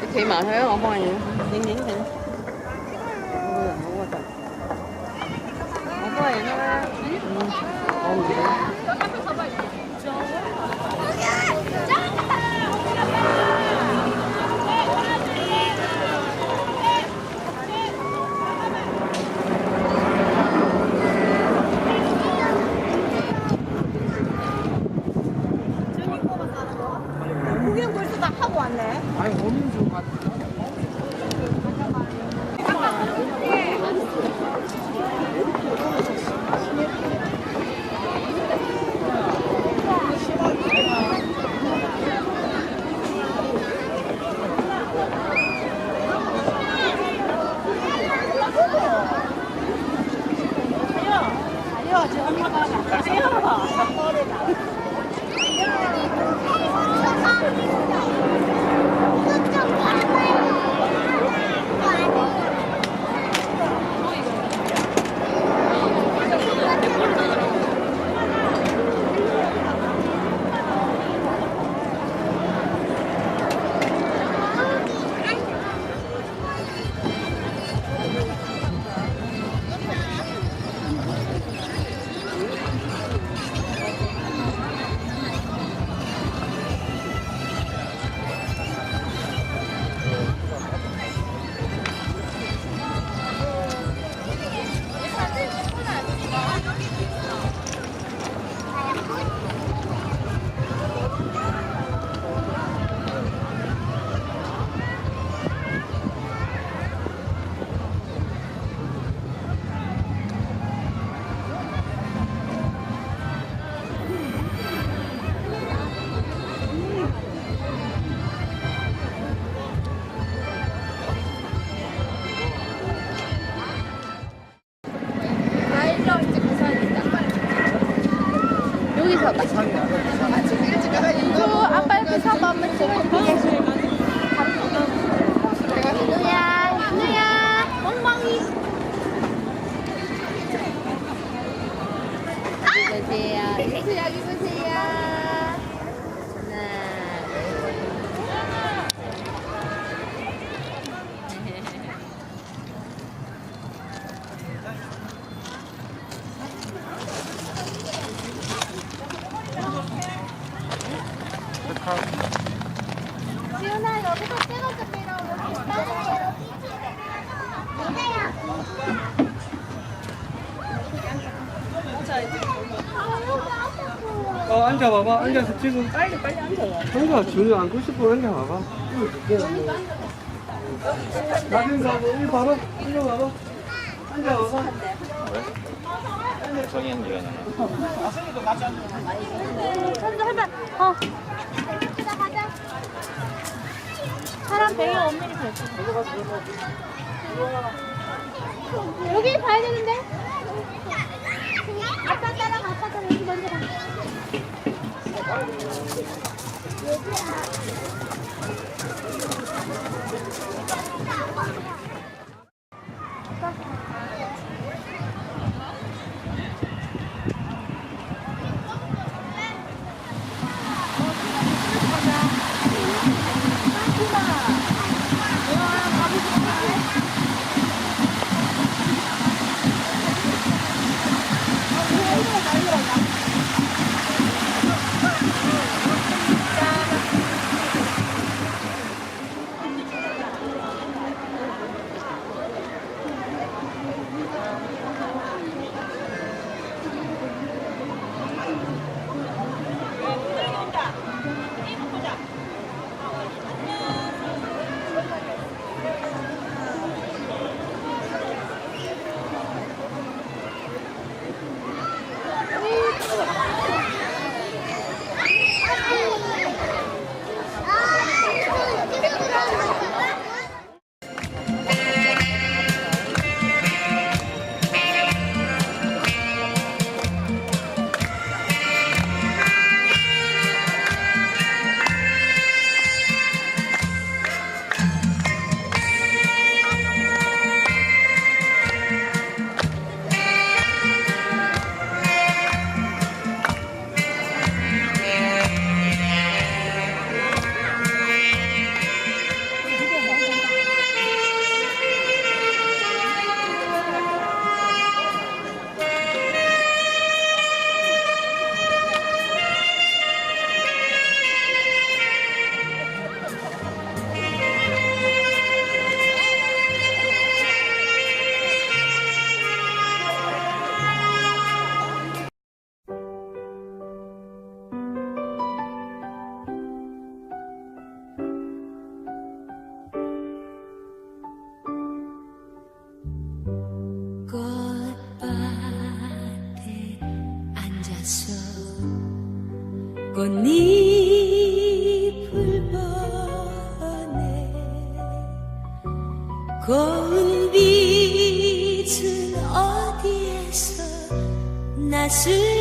你企埋去啊！我幫你影影影。我幫你影啦。嗯，我唔影。 여기서 봐. 저 아빠 옆에 서봐. 엄마 찍어줄게. 누야, 누야, 멍멍이. 보세요. 이수 여기 보세요. 하나, 지훈아 여기서 찍어줘 내려 여기 있다. 어 앉아봐봐 앉아서 지금 빨리 빨리 앉아요 앉아 준이 앉고 싶어 앉아봐봐 나중에 가봐 일 봐봐 일로 봐봐 앉아봐봐 성인 유연아. 먼저 해봐. 어. 가자 가자. 사람 105mm 됐어. 여기 봐야 되는데. Thank you. 꽃잎을 보내 고운 빛은 어디에서 났을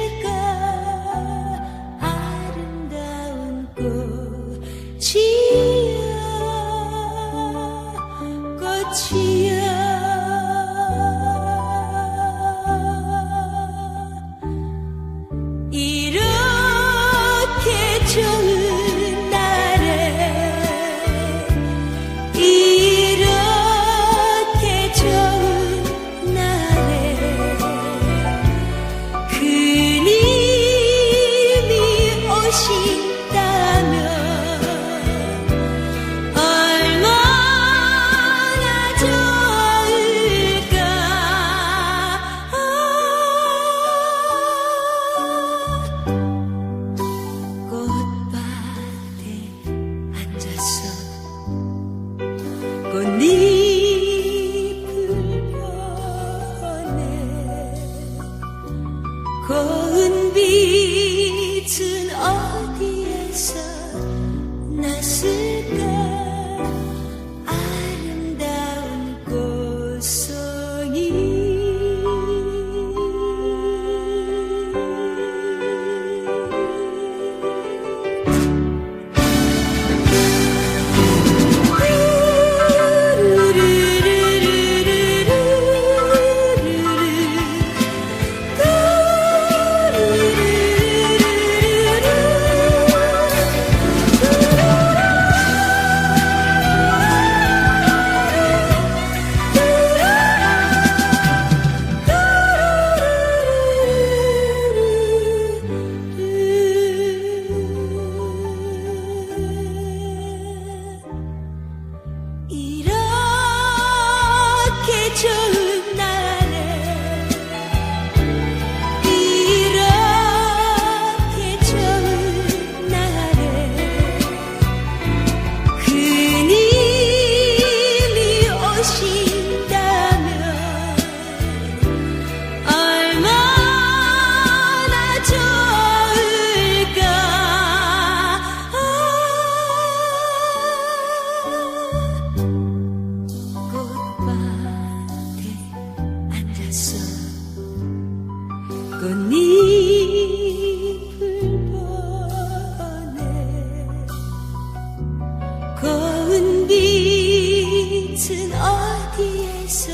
빛은 어디에서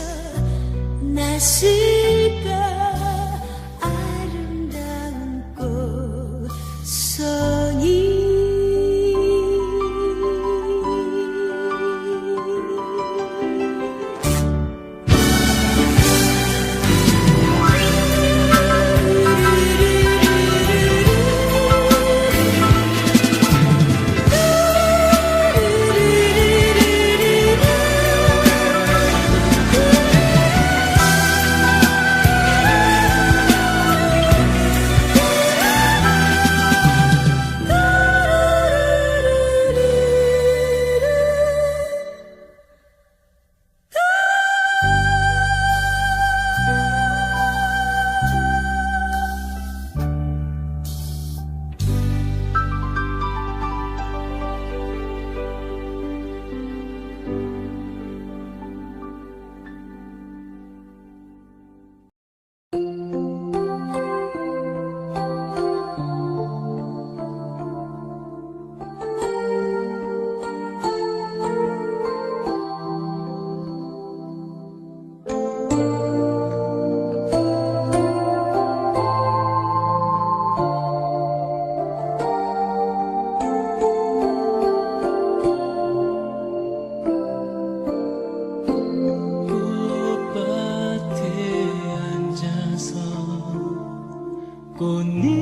나시 过你。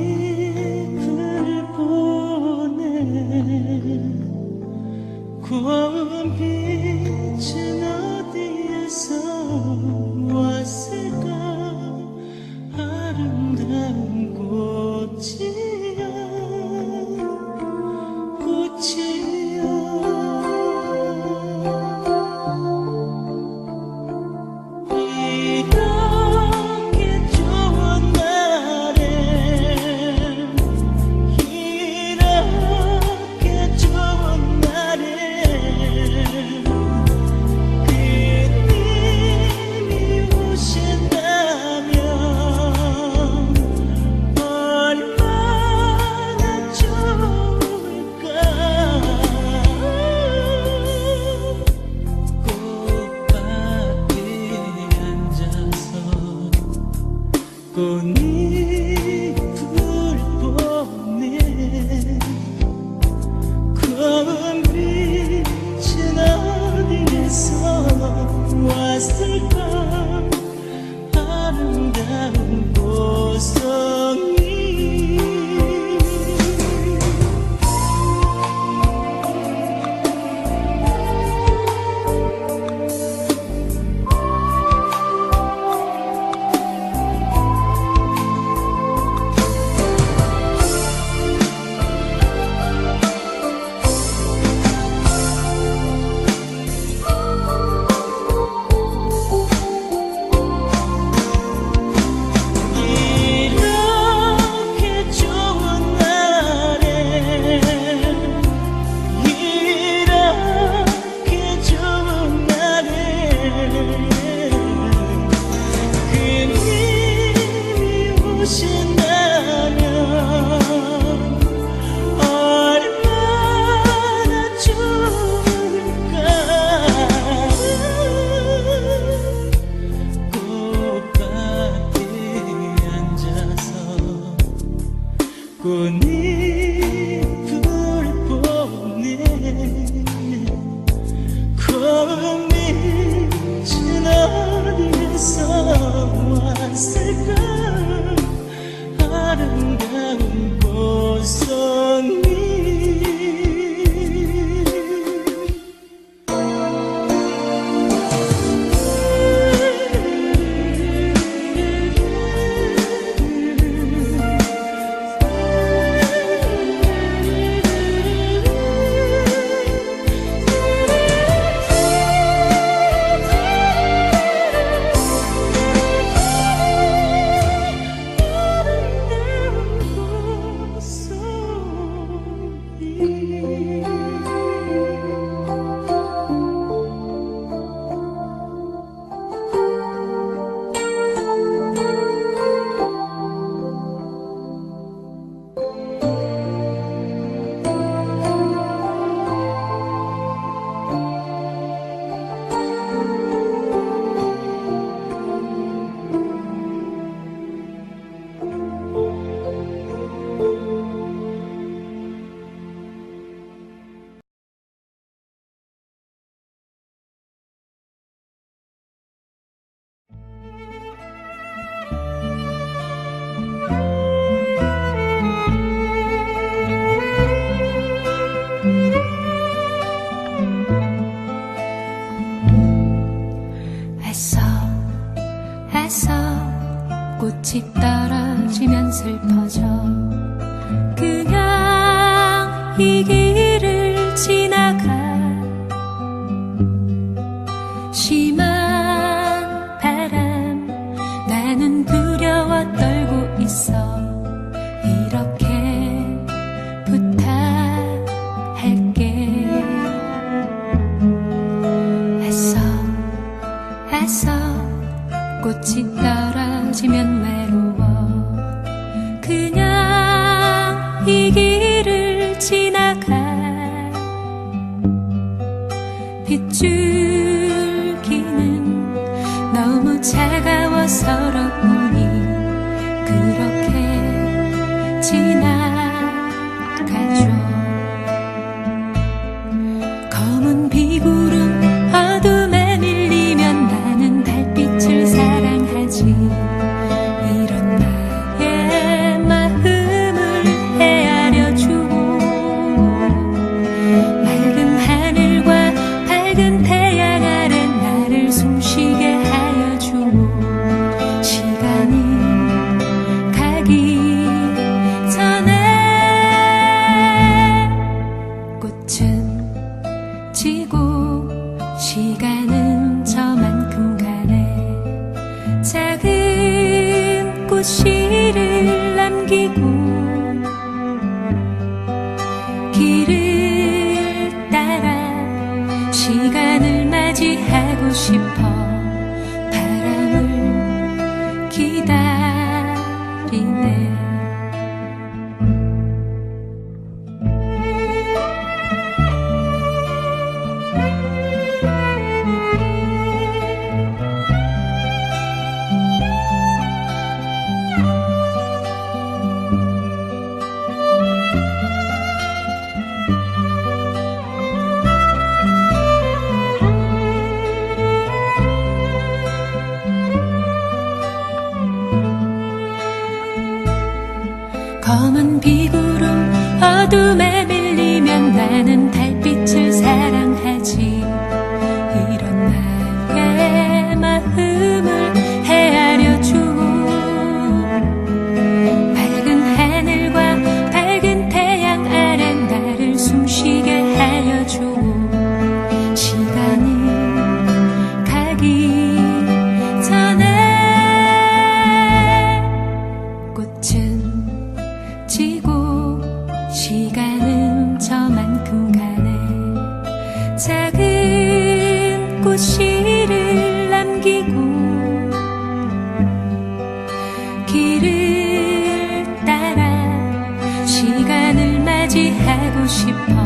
꽃이 그를 보네 거미 지나디에서 왔을까? 꽃이 떨어지면 슬퍼져. 그냥 이 길을 길을 지나가 빗줄기는 너무 차가워 서러 검은 비구름 어둠에 밀리면 나는 달빛을 사랑하지 꽃씨를 남기고 길을 따라 시간을 맞이하고 싶어